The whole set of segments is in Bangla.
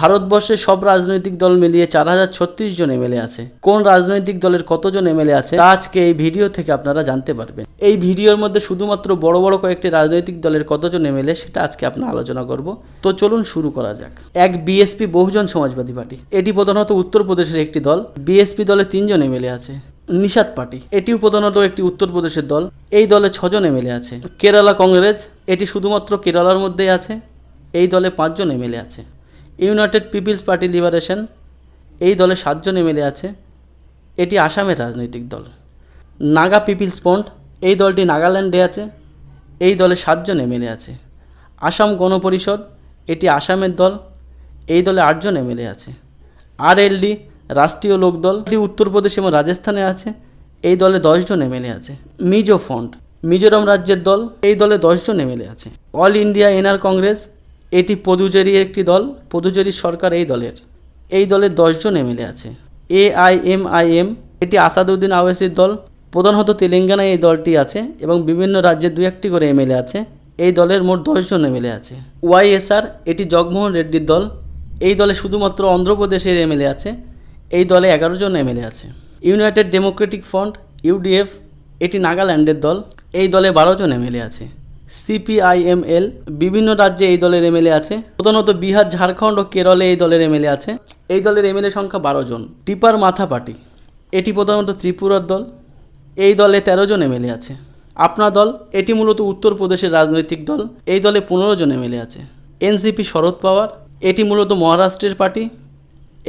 ভারতবর্ষের সব রাজনৈতিক দল মিলিয়ে চার হাজার ছত্রিশ জন এমএলএ আছে। কোন রাজনৈতিক দলের কতজন এমএলএ আছে, তা আজকে এই ভিডিও থেকে আপনারা জানতে পারবেন। এই ভিডিওর মধ্যে শুধুমাত্র বড় বড় কয়েকটি রাজনৈতিক দলের কতজন এমএলএ, সেটা আজকে আপনার আলোচনা করব। তো চলুন শুরু করা যাক। এক বিএসপি বহুজন সমাজবাদী পার্টি। এটি প্রধানত উত্তরপ্রদেশের একটি দল। বিএসপি দলে তিনজন এমএলএ আছে। নিষাদ পার্টি। এটিও প্রধানত একটি উত্তরপ্রদেশের দল। এই দলে ছজন এমএলএ আছে। কেরালা কংগ্রেস। এটি শুধুমাত্র কেরালার মধ্যেই আছে। এই দলে পাঁচজন এমএলএ আছে। ইউনাইটেড পিপলস পার্টি লিবারেশন এই দলে সাতজন এমএলএ আছে। এটি আসামের রাজনৈতিক দল। নাগা পিপলস ফ্রন্ট এই দলটি নাগাল্যান্ডে আছে। এই দলে সাতজন এমএলএ আছে। আসাম গণপরিষদ, এটি আসামের দল। এই দলে আটজন এমএলএ আছে। আরএলডি রাষ্ট্রীয় লোকদল। এটি উত্তরপ্রদেশ এবং রাজস্থানে আছে। এই দলে দশজন এমএলএ আছে। মিজো ফ্রন্ট মিজোরাম রাজ্যের দল। এই দলে দশজন এমএলএ আছে। অল ইন্ডিয়া এনআর কংগ্রেস এটি পদুচেরির একটি দল পদুচেরির সরকার এই দলের। এই দলের দশজন এমএলএ আছে। A I M I M, এটি আসাদুদ্দিন আওয়েসির দল প্রধানত তেলেঙ্গানায় এই দলটি আছে এবং বিভিন্ন রাজ্যে দু একটি করে এমএলএ আছে। এই দলের মোট দশজন এমএলএ আছে। ওয়াইএসআর এটি জগমোহন রেড্ডির দল। এই দলে শুধুমাত্র অন্ধ্রপ্রদেশের এমএলএ আছে। এই দলে এগারো জন এমএলএ আছে। ইউনাইটেড ডেমোক্রেটিক ফ্রন্ট ইউডিএফ এটি নাগাল্যান্ডের দল। এই দলে বারো জন এমএলএ আছে। সিপিআইএমএল, বিভিন্ন রাজ্যে এই দলের এমএলএ আছে। প্রধানত বিহার, ঝাড়খণ্ড ও কেরলে এই দলের এমএলএ আছে। এই দলের এমএলএ সংখ্যা বারো জন। টিপার মাথা পার্টি এটি প্রধানত ত্রিপুরার দল। এই দলে তেরো জন এমএলএ আছে। আপনার দল, এটি মূলত উত্তরপ্রদেশের রাজনৈতিক দল। এই দলে পনেরো জন এমএলএ আছে। এনসিপি শরদ পাওয়ার। এটি মূলত মহারাষ্ট্রের পার্টি।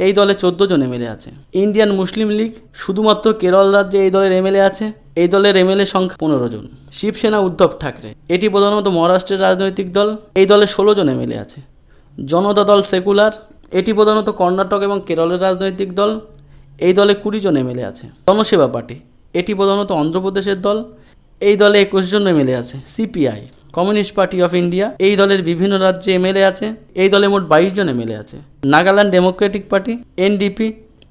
এই দলে চোদ্দ জন এমএলএ আছে। ইন্ডিয়ান মুসলিম লীগ, শুধুমাত্র কেরল রাজ্যে এই দলের এমএলএ আছে। এই দলের এমএলএ সংখ্যা পনেরো জন। শিবসেনা উদ্ধব ঠাকরে। এটি প্রধানত মহারাষ্ট্রের রাজনৈতিক দল। এই দলে ষোলো জন এমএলএ আছে। জনতা দল সেকুলার। এটি প্রধানত কর্ণাটক এবং কেরলের রাজনৈতিক দল। এই দলে কুড়ি জন এমএলএ আছে। জনসেবা পার্টি। এটি প্রধানত অন্ধ্রপ্রদেশের দল। এই দলে একুশ জন এমএলএ আছে। CPI, communist party of India. এই দলের বিভিন্ন রাজ্যে এমএলএ আছে। এই দলে মোট বাইশ জন এমএলএ আছে। নাগাল্যান্ড ডেমোক্রেটিক পার্টি, এনডিপি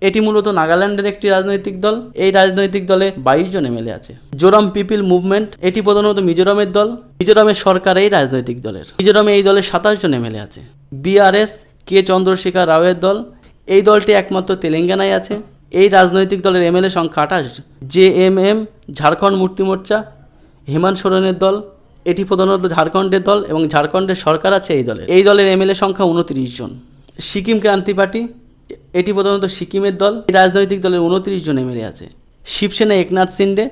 এটি মূলত নাগাল্যান্ডের একটি রাজনৈতিক দল। এই রাজনৈতিক দলে বাইশ জন এমএলএ আছে। জোরাম পিপিল মুভমেন্ট, এটি প্রধানত মিজোরামের দল। মিজোরামের সরকার এই রাজনৈতিক দলের। মিজোরামে এই দলে সাতাশ জন এমএলএ আছে। বিআরএস কে চন্দ্রশেখর রাওয়ের দল। এই দলটি একমাত্র তেলেঙ্গানায় আছে। এই রাজনৈতিক দলের এমএলএ সংখ্যা আঠাশ। জে এম এম, ঝাড়খণ্ড মুক্তি মোর্চা। হেমন্ত সোরেনের দল। এটি প্রধানত ঝাড়খণ্ডের দল এবং ঝাড়খণ্ডের সরকার আছে এই দলের। এই দলের এমএলএ সংখ্যা উনত্রিশ জন। সিকিম ক্রান্তি পার্টি এটি প্রধানত সিকিমের দল, এই রাজনৈতিক দলের উনত্রিশ জন এমএলএ আছে। শিবসেনা একনাথ সিন্ডে,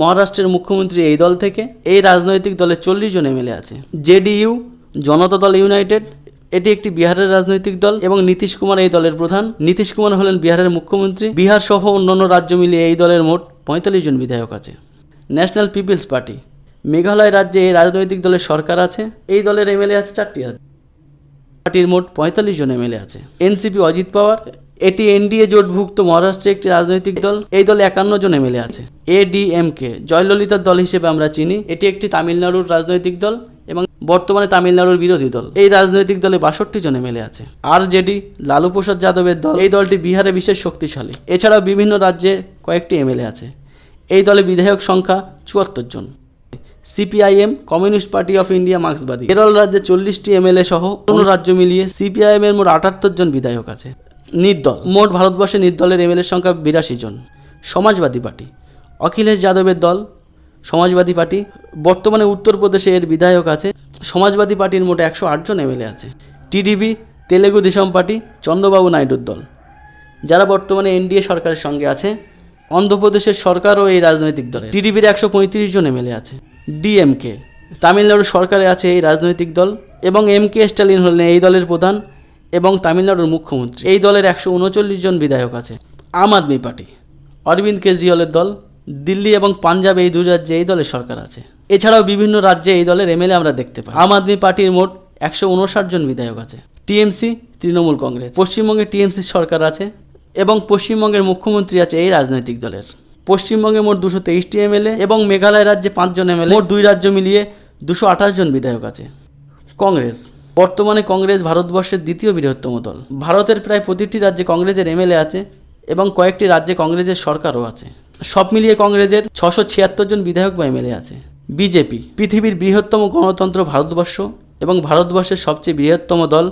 মহারাষ্ট্রের মুখ্যমন্ত্রী এই দল থেকে এই রাজনৈতিক দলের চল্লিশ জন এমএলএ আছে। জেডিইউ জনতা দল ইউনাইটেড, এটি একটি বিহারের রাজনৈতিক দল এবং নীতিশ কুমার এই দলের প্রধান। নীতিশ কুমার হলেন বিহারের মুখ্যমন্ত্রী। বিহার সহ অন্যান্য রাজ্য মিলিয়ে এই দলের মোট পঁয়তাল্লিশ জন বিধায়ক আছে। ন্যাশনাল পিপলস পার্টি, মেঘালয় রাজ্যে এই রাজনৈতিক দলের সরকার আছে। এই দলের এমএলএ আছে চারটি পার্টির মোট পঁয়তাল্লিশ জন এমএলএ আছে। এনসিপি অজিত পাওয়ার, এটি এনডিএ জোটভুক্ত মহারাষ্ট্রের একটি রাজনৈতিক দল, এই দলে একান্ন জন এমএলএ আছে। এডিএমকে, জয়ললিতার দল হিসেবে আমরা চিনি, এটি একটি তামিলনাড়ুর রাজনৈতিক দল এবং বর্তমানে তামিলনাড়ুর বিরোধী দল। এই রাজনৈতিক দলে বাষট্টি জন এমএলএ আছে। আর জেডি লালু প্রসাদ যাদবের দল, এই দলটি বিহারে বিশেষ শক্তিশালী। এছাড়াও বিভিন্ন রাজ্যে কয়েকটি এমএলএ আছে। এই দলে বিধায়ক সংখ্যা চুয়াত্তর জন। CPIM, communist party of India মার্ক্সবাদী। Kerala রাজ্যে চল্লিশটি এমএলএ সহ অন্য রাজ্য মিলিয়ে সিপিআইএম এর মোট আটাত্তর জন বিধায়ক আছে। নির্দল। মোট ভারতবর্ষে নির্দলের এমএলএ সংখ্যা বিরাশি জন। সমাজবাদী পার্টি। অখিলেশ যাদবের দল, সমাজবাদী পার্টি। বর্তমানে উত্তরপ্রদেশে এর বিধায়ক আছে। সমাজবাদী পার্টির মোট একশো আটজন এমএলএ আছে। টিডিপি, তেলেগু দেশম পার্টি, চন্দ্রবাবু নাইডুর দল। যারা বর্তমানে এনডিএ সরকারের সঙ্গে আছে, অন্ধ্রপ্রদেশের সরকারও এই রাজনৈতিক দলে টিডিপির একশো পঁয়ত্রিশ জন এমএলএ আছে। ডিএমকে। তামিলনাড়ু সরকারে আছে এই রাজনৈতিক দল এবং এম কে স্টালিন হলেন এই দলের প্রধান এবং তামিলনাড়ুর মুখ্যমন্ত্রী। এই দলের একশো উনচল্লিশ জন বিধায়ক আছে। আম আদমি পার্টি, অরবিন্দ কেজরিওয়ালের দল, দিল্লি এবং পাঞ্জাব এই দুই রাজ্যে এই দলের সরকার আছে। এছাড়াও বিভিন্ন রাজ্যে এই দলের এমএলএ আমরা দেখতে পাই। আম আদমি পার্টির মোট একশো উনষাট জন বিধায়ক আছে। টিএমসি, তৃণমূল কংগ্রেস। পশ্চিমবঙ্গে টিএমসি সরকার আছে এবং পশ্চিমবঙ্গের মুখ্যমন্ত্রী আছে এই রাজনৈতিক দলের। পশ্চিমবঙ্গে মোট দুশো তেইশটি এমএলএ এবং মেঘালয় রাজ্যে পাঁচজন এমএলএ। মোট দুই রাজ্য মিলিয়ে দুশো আঠাশ জন বিধায়ক আছে। কংগ্রেস। বর্তমানে কংগ্রেস ভারতবর্ষের দ্বিতীয় বৃহত্তম দল। ভারতের প্রায় প্রতিটি রাজ্যে কংগ্রেসের এমএলএ আছে এবং কয়েকটি রাজ্যে কংগ্রেসের সরকারও আছে। সব মিলিয়ে কংগ্রেসের ছশো ছিয়াত্তর জন বিধায়ক বা এমএলএ আছে। বিজেপি, পৃথিবীর বৃহত্তম গণতন্ত্র ভারতবর্ষ এবং ভারতবর্ষের সবচেয়ে বৃহত্তম দল।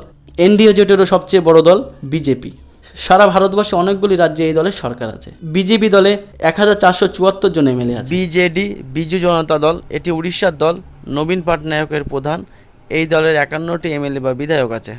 এনডিএ জোটেরও সবচেয়ে বড় দল বিজেপি। সারা ভারতবর্ষে অনেকগুলি রাজ্যে এই দলের সরকার আছে। বিজেপি দলে এক হাজার চারশো চুয়াত্তর জন এমএলএ আছে। বিজেডি, বিজু জনতা দল, এটি উড়িষ্যার দল, নবীন পাটনায়কের প্রধান, এই দলের একান্নটি এমএলএ বা বিধায়ক আছে।